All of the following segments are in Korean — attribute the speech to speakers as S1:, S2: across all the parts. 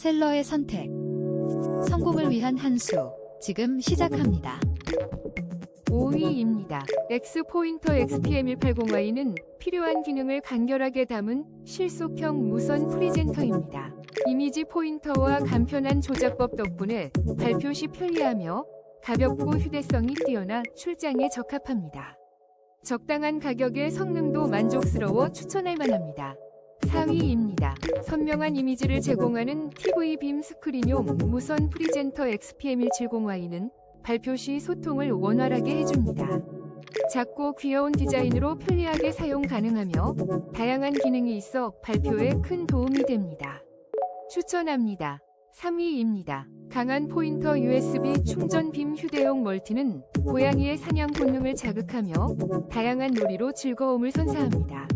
S1: 셀러의 선택. 성공을 위한 한 수. 지금 시작합니다.
S2: 5위입니다. X 포인터 XPM180Y는 필요한 기능을 간결하게 담은 실속형 무선 프리젠터입니다. 이미지 포인터와 간편한 조작법 덕분에 발표 시 편리하며 가볍고 휴대성이 뛰어나 출장에 적합합니다. 적당한 가격에 성능도 만족스러워 추천할 만합니다. 4위입니다. 선명한 이미지를 제공하는 TV 빔 스크린용 무선 프리젠터 XPM170Y는 발표 시 소통을 원활하게 해줍니다. 작고 귀여운 디자인으로 편리하게 사용 가능하며 다양한 기능이 있어 발표에 큰 도움이 됩니다. 추천합니다. 3위입니다. 강한 포인터 USB 충전 빔 휴대용 멀티는 고양이의 사냥 본능을 자극하며 다양한 놀이로 즐거움을 선사합니다.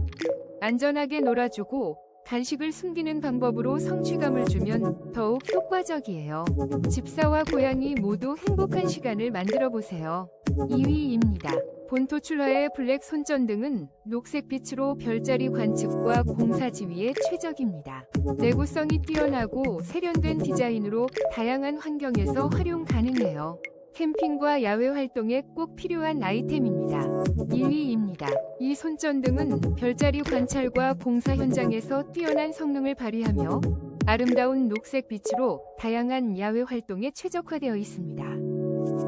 S2: 안전하게 놀아주고 간식을 숨기는 방법으로 성취감을 주면 더욱 효과적이에요. 집사와 고양이 모두 행복한 시간을 만들어 보세요. 2위입니다. 본토 출하의 블랙 손전등은 녹색 빛으로 별자리 관측과 공사 지휘에 최적입니다. 내구성이 뛰어나고 세련된 디자인으로 다양한 환경에서 활용 가능해요. 캠핑과 야외 활동에 꼭 필요한 아이템입니다. 1위입니다. 이 손전등은 별자리 관찰과 공사 현장에서 뛰어난 성능을 발휘하며 아름다운 녹색 빛으로 다양한 야외 활동에 최적화되어 있습니다.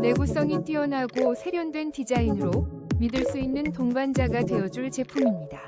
S2: 내구성이 뛰어나고 세련된 디자인으로 믿을 수 있는 동반자가 되어줄 제품입니다.